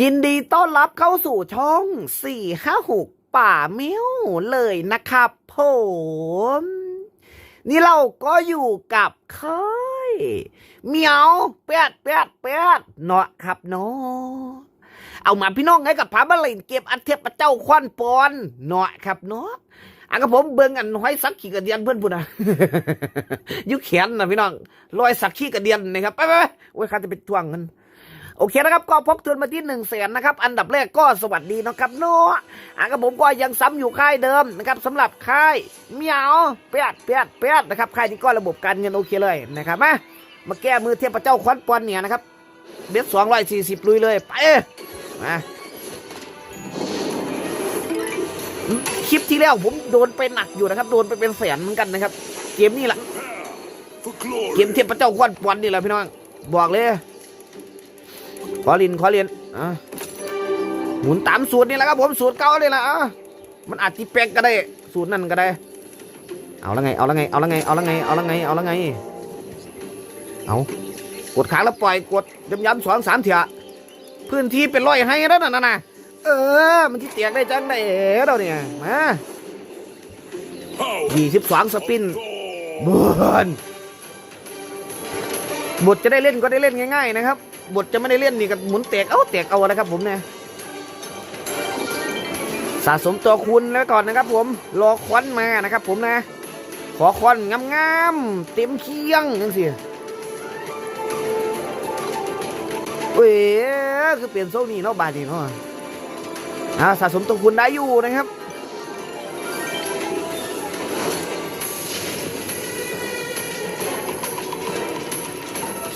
ยินดีต้อนรับเข้าสู่ช่องสี่ห้าหกป่าเมี้ยวเลยนะครับผม นี่เราก็อยู่กับค่ายเมียวเปียดเปียดเปียดเนาะครับเนาะเอามาพี่น้องให้กับพาบาลนเก็บอันเทียบกับเจ้าควันปอนเนาะครับเนาะอันกับผมเบิ่งอันห้อยสักขี้กระเดียนเพื่อนพูดนะยุแขนนะพี่น้องรอยสักขี้กระเดียนนะครับไปไปไปโอ้ยข้าจะไปทวงกัน โอเคนะครับก็พกทุนมาที่หนึ่งแสนนะครับอันดับแรกก็สวัสดีนะครับเนาะอะกับผมก็ยังซ้ำอยู่ค่ายเดิมนะครับสำหรับค่ายเมียวเปียดเปียดเปียดนะครับค่ายนี้ก็ระบบการเงินโอเคเลยนะครับมามาแก้มือเทพเจ้าควันปอนเนี่ยนะครับเบ็ดสองร้อยสี่สิบลุยเลยไปมาคลิปที่แล้วผมโดนไปหนักอยู่นะครับ โดนไปเป็นแสนเหมือนกันนะครับ เกมนี้แหละเกมเทพเจ้าควันปอนนี่แหละพี่น้องบอกเลย อเรียนขอเรียนอะหมุนตามสูตรนี่แหละครับผมสูตรเก่าเลยล่ะอะมันอาจจะแปลกก็ได้ สูตรนั่นก็ได้ เอาละไง เอาละไง เอาละไง เอาละไง เอาละไง เอาละไง เอากดขาแล้วปล่อยกดย้ำๆสองสามเถอะพื้นที่เป็นร้อยให้แล้วนั่นน่ะเออ มันที่เตียกได้จังได้เราเนี่ย มายี่สิบสองสปิน God. บนบทจะได้เล่นก็ได้เล่นง่าย ๆ นะครับ บทจะไม่ได้เล่นนี่ก็หมุนแตกเอาแตกเอานะครับผมเนี่ยสะสมตัวคูณแล้วก่อนนะครับ ผมรอควันมานะครับ ผมนะ ขอควันงามๆเต็มเคียงยังสิเว้ยคือเปลี่ยนโซ่นี่เนาะบาทนี่เนาะอ่าสะสมตัวคูณได้อยู่นะครับ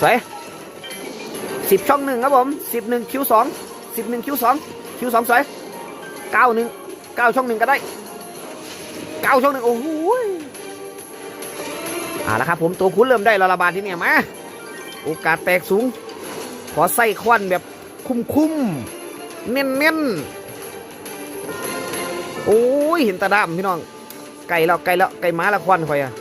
สวย สิบช่องหนึ่งครับผมสิบหนึ่งคิวสองสิบหนึ่งคิวสองคิวสองสวยเก้าหนึ่งเก้าช่องหนึ่งก็ได้เก้าช่องหนึ่งโอ้โหเอ่าละครับผมตัวคุณเริ่มได้ละระบาดที่เนี่ยมาโอกาสแตกสูง ขอใส่ควันแบบคุ้มคุ้มเน้นเน้นโอ้ยเห็นตาดำพี่น้อง ไก่แล้วไก่แล้วไก่ม้าละควันคอยอะ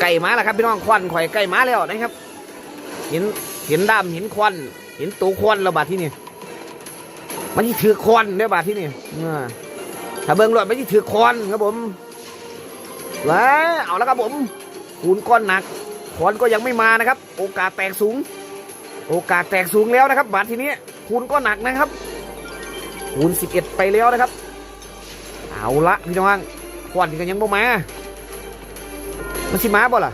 ไก่มาแล้วครับพี่น้องควันข่อยไก่มาแล้วนะครับ เห็นเห็นดำเห็นควัน เห็นตัวควันแล้วบาดที่นี่มันที่ถือควันเด้อบาดที่นี่ถ้าเบิ้งรถมันที่ถือควันครับผมแล้วเอาแล้วครับผมคูณก้อนหนักควันก็ยังไม่มานะครับ โอกาสแตกสูง โอกาสแตกสูงแล้วนะครับ บาททีนี้คูณก็หนักนะครับคูณ11 ไปแล้วนะครับ เอาละพี่น้องควันก็ยังบ่มา มันสิมาบ่ล่ะ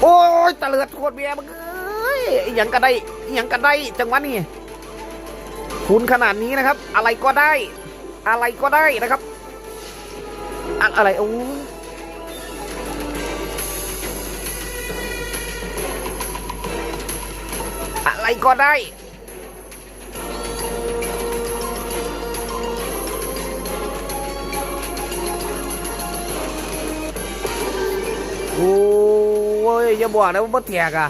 โอ้ยตะเลือดโคตรเบียมึงเอ้ยอหยังก็ได้อหยังก็ได้ จังหวะนี้คุณขนาดนี้นะครับ อะไรก็ได้ อะไรก็ได้นะครับ อะอะไรโอ้อะไรก็ได้ โอ้ยอย่าบอกนะว่าบ่แตกอะ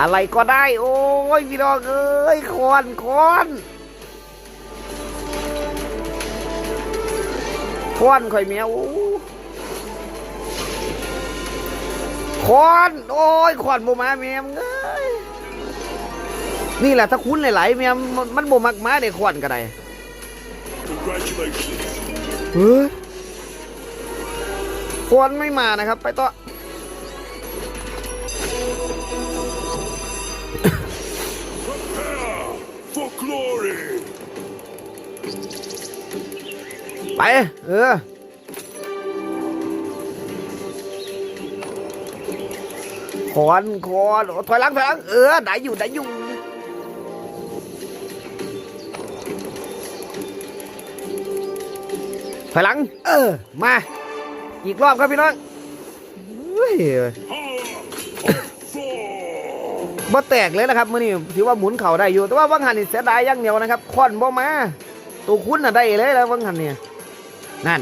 อะไรก็ได้ โอ้ยพี่น้องเอ้ยคอนคอนคอนข่อยแมวโอ้คอนโอ้ยคอนบ่มาแมวเอ้ยนี่แหละถ้าคุ้นหลายๆแมวมันมันบ่มักมาได้คอนก็ได้ เฮ้ยควรไม่มานะครับ ไปต่อ Prepare for glory. ไป เออคอนคอนโอ้ถอยหลังถอยหลังเออ ได้อยู่ ได้อยู่ ถอยหลัง เออ มา อีกรอบครับพี่น้องเฮ้ย Power of four. บ่แตกเลยนะครับมื่อนี้ถือว่าหมุนเข่าได้อยู่ แต่ว่าวังหันนี่เสียดายอย่างเดียวนะครับคอนบ่มา ตัวคุณน่ะได้เลยแล้ววังหันเนี่ยนั่น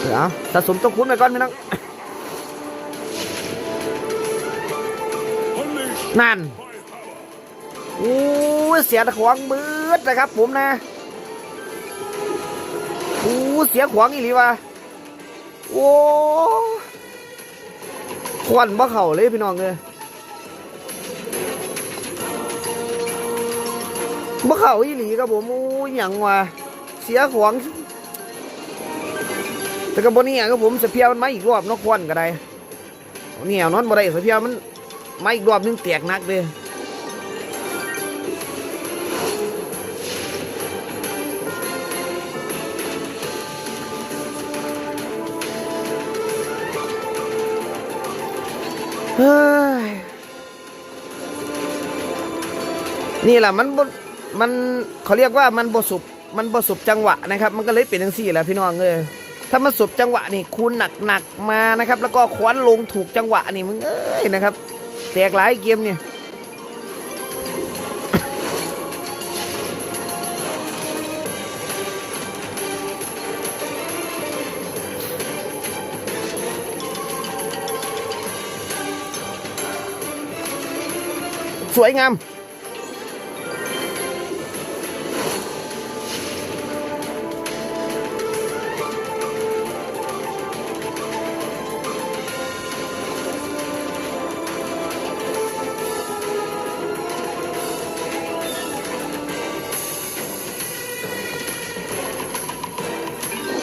เดี๋ยวสะสมตัวคุณไปก่อนพี่น้อง Unleash นั่น my power. โอ้ย เสียขวางมืดนะครับผมนะโอ้เสียขวางอีหลีวะโอ้ควันบ่เข่าเลยพี่น้องเลยบ่เข่าอีหลีครับผมโอ้ยังวะเสียขวางแต่กระบนนี้ครับผมสเปียมันมาอีกรอบนอกควันก็ได้เนี่ยนอนบ่ได้สเปียมันมาอีกรอบนึงแตกหนักเลย เฮ้ยนี่แหละมันบมันเขาเรียกว่ามันบสุบมันบสุบจังหวะนะครับ มันก็เลยเป็นทั้งสี่แหละพี่น้องเลยถ้ามันสุบจังหวะนี่คูณหนักหนักมานะครับ แล้วก็คว้านลงถูกจังหวะนี่มึงเอ้ยนะครับแตกหลายเกมเนี่ย สวยงาม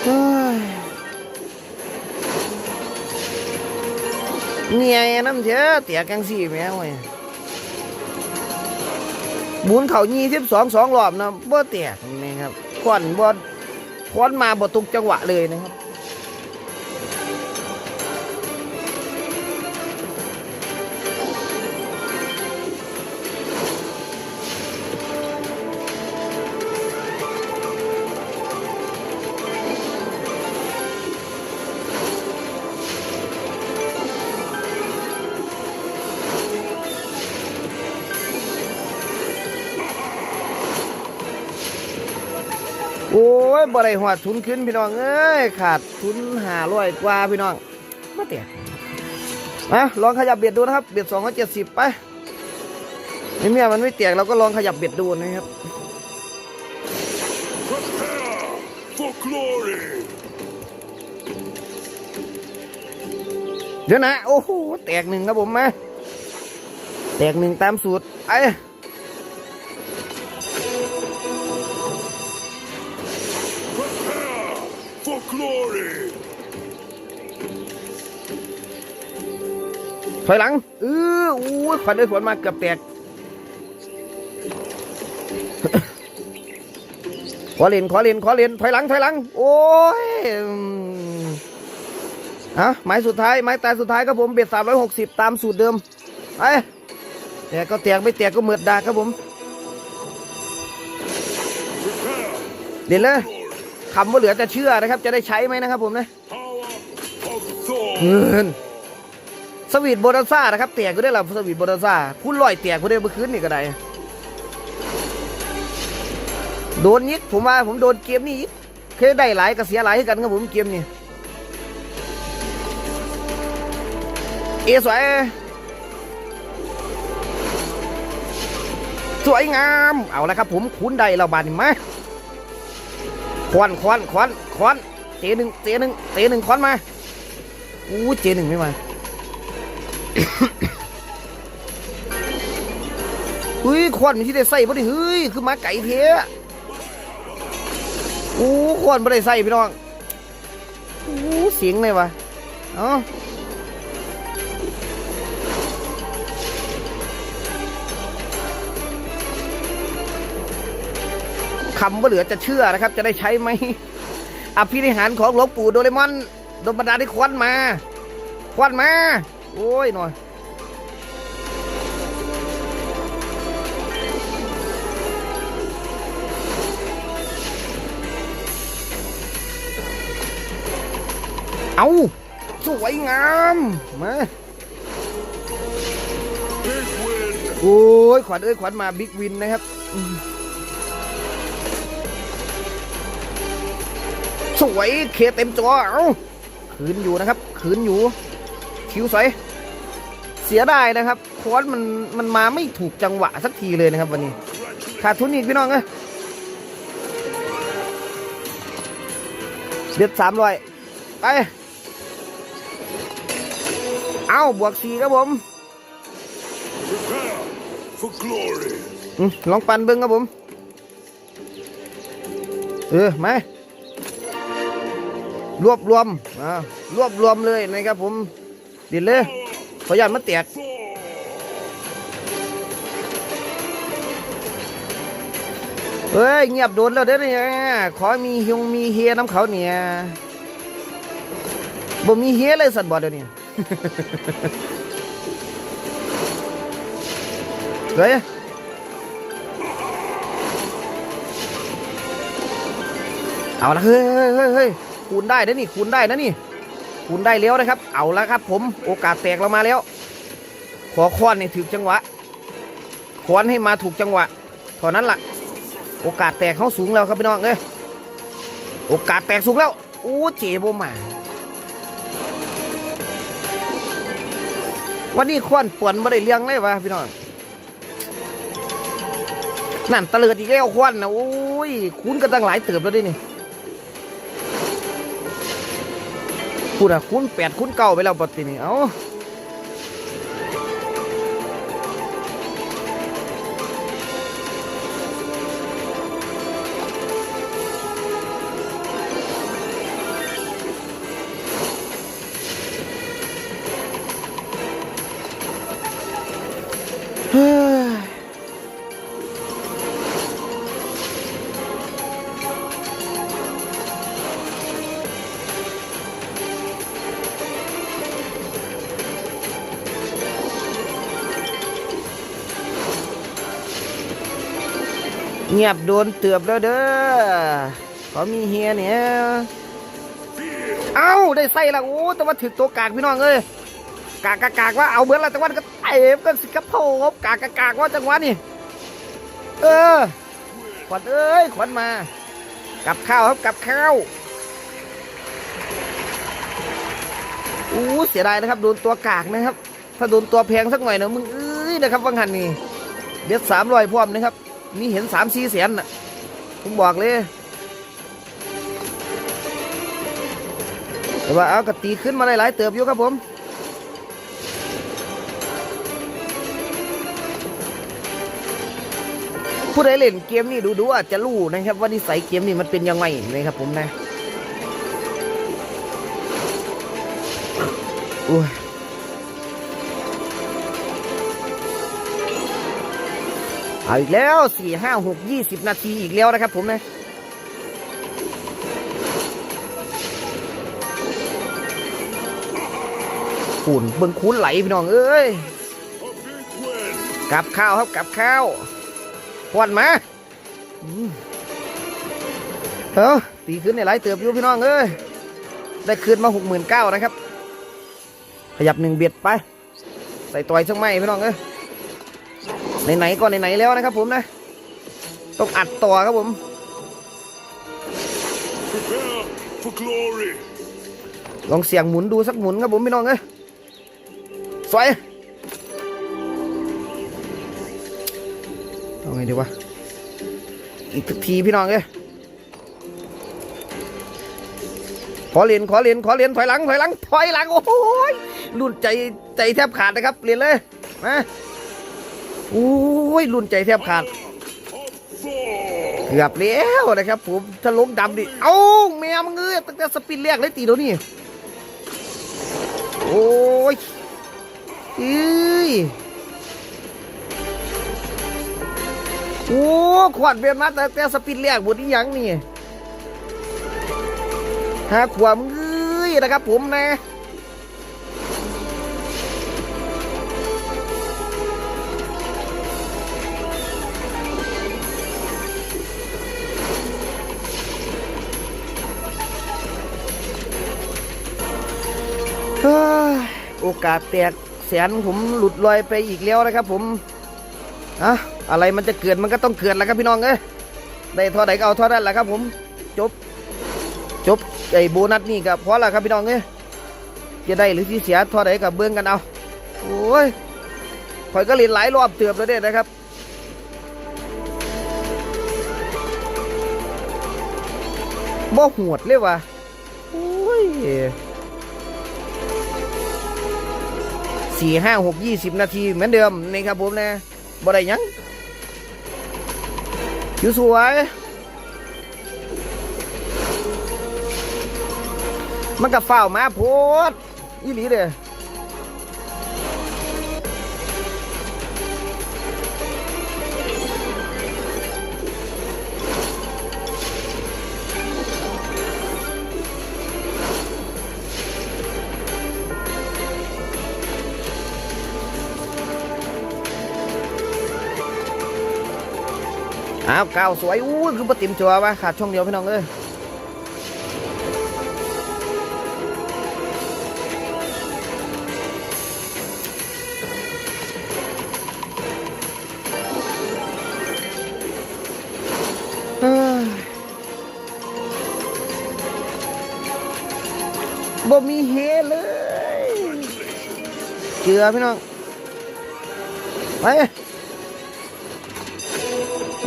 เฮ้ยเนี่ หมุนเขายี่สิบสองสองรอบนะบ่เตียกนี่ครับควันบ่ควันมาบ่ตุกจังหวะเลยนะครับ ยบ่ได้หัวทุนขึ้นพี่น้องเอ้ยขาดทุนหาร้อยกว่าพี่น้องมาเตียมาลองขยับเบ็ดดูนะครับเบ็ดสองร้อยเจ็ดสิบไปนี่เมียมันไม่เตียกเราก็ลองขยับเบ็ดดูนะครับเดี๋ยวนะ โอ้โห แตกหนึ่งครับผมมา แตกหนึ่งตามสูตรไอ้ ถอยหลังเอออู้ยขวัญได้ผลมาเกือบแตกขอเลนขอเลนขอเลนถอยหลังถอยหลัง โอ้ยอะไม้สุดท้ายไม้ตายสุดท้ายครับผมเบ็ดสามร้อยหกสิบตามสูตรเดิมไปแต่ก็แตกไม่แตกก็เหมือดดาครับผมเด่นเลย คำว่าเหลือจะเชื่อนะครับ จะได้ใช้ไหมนะครับผมนะเงินสวีทโบนัสซ่านะครับแตกก็ได้หรอสวีทโบนัสซ่าคุณลอยแตกก็ได้เมื่อคืนนี่ก็ได้โดนยิกผมว่าผมโดนเกมนี้ยิกเคยได้หลายก็เสียหลายให้กันครับผมเกมนี้เอสวยสวยงาม เอาละครับผมคุณได้เราบานี่ม ควันควันควันควันเจหนึ่งเจหนึ่งเจหนึ่งควันมาอู้เจหนึ่งไม่มาเฮ้ยควันมันที่ได้ใส่พอดีเฮ้ยคือมาไก่เท้าอู้ควันบ่ได้ใส่พี่น้องอู้เสียงเลยวะเอ้า คำว่าเหลือจะเชื่อนะครับ จะได้ใช้ไหมอภินิหารของหลวงปู่โดเรมอนโดนบันดาลให้ควันมา ควันมา โอ้ยหน่อย เอาสวยงามมาโอ้ยขวัญเอ้ยขวัญมาบิ๊กวินนะครับ สวยเคเต็มจอเอาคืนอยู่นะครับ คืนอยู่ คิวสวยเสียได้นะครับคค้อนมันมันมาไม่ถูกจังหวะสักทีเลยนะครับวันนี้ขาดทุนอีกพี่น้องเอ้ยเดือดสามร้อยไปเอาบวกสี่ครับผมลองปั่นเบิ้งครับผม เออมา รวบรวมอ่ารวบรวมเลยนะครับผมดิดเลยขออนุญาตมาแตกเฮ้ยเงียบโดนแล้วเด้อเนี่ยขอมีฮงมีเฮน้ำเขาเนี่ยบ่มีเฮเลยสัตว์บอดเดี๋ยวนี้เฮ้ยเอาละเฮ้ยเฮ้ยเฮ้ย คูณได้นะนี่คูณได้นะนี่คูณได้แล้วนะครับ เอาละครับ ผมโอกาสแตกเรามาแล้ว ขอค้อนให้ถูกจังหวะค้อนให้มาถูกจังหวะเท่านั้นล่ะ โอกาสแตกเขาสูงแล้วครับพี่น้องเอ้ยโอกาสแตกสูงแล้วโอ้เจ็บมาวันนี้ควันป่วนไม่ได้เลี้ยงเลยวะพี่น้องนั่นตะเลิดอีกแล้วควันนะโอ้ยคุ้นกันตั้งหลายเติบแล้วดินี่ พูดอะคุณแปดคุณเก้าไปแล้วปฏินี่เอ้า เงียบโดนเตือบแล้วเด้อขอมีเฮียเนี่ยเอ้าได้ใส่ละโอ้แต่ว่าถึงตัวกากพี่น้องเอ้ยกากกากว่าเอาเบิร์ละจังหวะก็เตะกันสิครับผมกากกากกากว่าจังหวะนี่เออขวัญเอ้ยขวัญมากับข้าวครับกับข้าวอู้เสียดายนะครับโดนตัวกากนะครับ ถ้าโดนตัวแพงสักหน่อยนะมึงเอ้ยนะครับวังหันนี่เด็ดสามร้อยพร้อมนะครับ นี่เห็นสามสี่แสนน่ะ ผมบอกเลย แต่ว่าเอากระตีขึ้นมาหลายๆเติบอยู่ครับผม ผู้ใดเล่นเกมนี้ดูดูๆอาจจะรู้นะครับว่านิสัยเกมนี้มันเป็นยังไงนะครับผมนะโอ้ย เอาอีกแล้วสี่ห้าหกยี่สิบนาทีอีกแล้วนะครับผมนะขุนเบิ่งคูนไหลพี่น้องเอ้ย A big win. กับข้าวครับกับข้าวควันมาอืมเออตีขึ้นในหลายเติบอยู่พี่น้องเอ้ยได้คืนมาหกหมื่นเก้านะครับ ขยับหนึ่งเบียดไป ใส่ต่อยสักไม้พี่น้องเอ้ย ไหนๆก็ไหนๆแล้วนะครับผมนะ ต้องอัดต่อครับผม Prepare for glory. ลองเสียงหมุนดูสักหมุนครับผมพี่น้องเอ้ยสวยเอาไงดีวะ อีกสักทีพี่น้องเอ้ยขอเหรียญขอเหรียญขอเหรียญถอยหลังถอยหลังถอยหลังโอ้โหยรุ่นใจใจแทบขาดนะครับเหรียญเลยมาโอ้ยรุนใจแทบขาดเกือบแล้วนะครับผมถ้าลงดำดิ เอ้าแมวมึงเอ้ยตั้งแต่สปินแรกเลยตีเดี๋ยวนี้โอ้ยเอ้ยโอ้ขวดเบียนมาแต่แต่สปินแรกบทนี้ยังนี่หาขวามเอ้ยนะครับผมนะ โอกาสแตกแสนผมหลุดลอยไปอีกแล้วนะครับผมอะอะไรมันจะเกิดมันก็ต้องเกิดแหล้วครับพี่น้องเอ้ยได้ท่าไหร่ก็เอาท่านั้นแหละครับผมจบ จบไอ้โบนัสนี่ก็พอแล้วครับพี่น้องเอ้ยจะได้หรือที่เสียท่าไหร่กับเบื้องกันเอาโอ้ยข่อยก็เล่นหลายรอบเตือบแล้วเด้นะครับบ่หวดเลยว่ะโอ้ย สี่ห้าหกยี่สิบนาทีเหมือนเดิมนี่ครับผมนะบ่ได้ยังอยู่สวย มันก็เฝ้าวมาโพดอีหลีเด้อ อ้าวก้าวสวยอู้คือปติมจัววะขาดช่องเดียวพี่น้องเอ้ยเอ้ยบ่มีเฮเลยเจือพี่น้องไป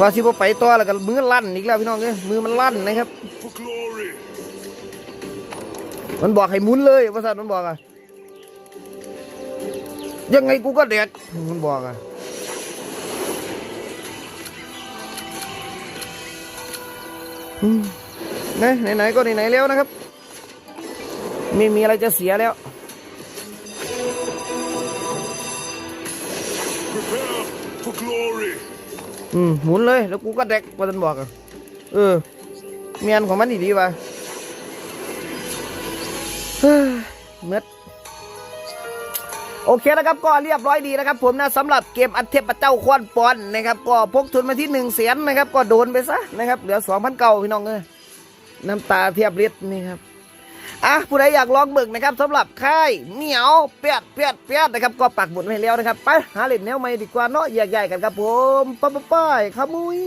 ว่าสิบ่ไปต่อแล้วก็มือลั่นอีกแล้วพี่น้องเอ้ยมือมันลั่นนะครับ มันบอกให้หมุนเลยว่าสัตว์มันบอกอะยังไงกูก็แดกมันบอกอะนะไหนๆก็ไหนๆแล้วนะครับ ไม่มีอะไรจะเสียแล้ว Prepare for glory. อืมหมุนเลย แล้วกูก็แดกว่ามันบอกอะเออเมียนของมันดีๆว่ะเฮ้ยเม็ดโอเคนะครับก็เรียบร้อยดีนะครับ ผมนะสำหรับเกมอันเทพเจ้าควนปอนนะครับ ก็พกทุนมาที่หนึ่งแสนนะครับ ก็โดนไปซะนะครับ เหลือสองพันเก้าพี่น้องเอ้ยน้ำตาเทียบฤทธิ์นี่ครับ อะผู้ใดอยากลองเบิกนะครับสำหรับค่ายเหนียวเปียดเปียดเปียดนะครับก็ปักหมุดไว้ให้แล้วนะครับ ไปหาเหล็กแนวใหม่ดีกว่าเนาะแยกๆกันครับผมป้าป้าป้ายขมุย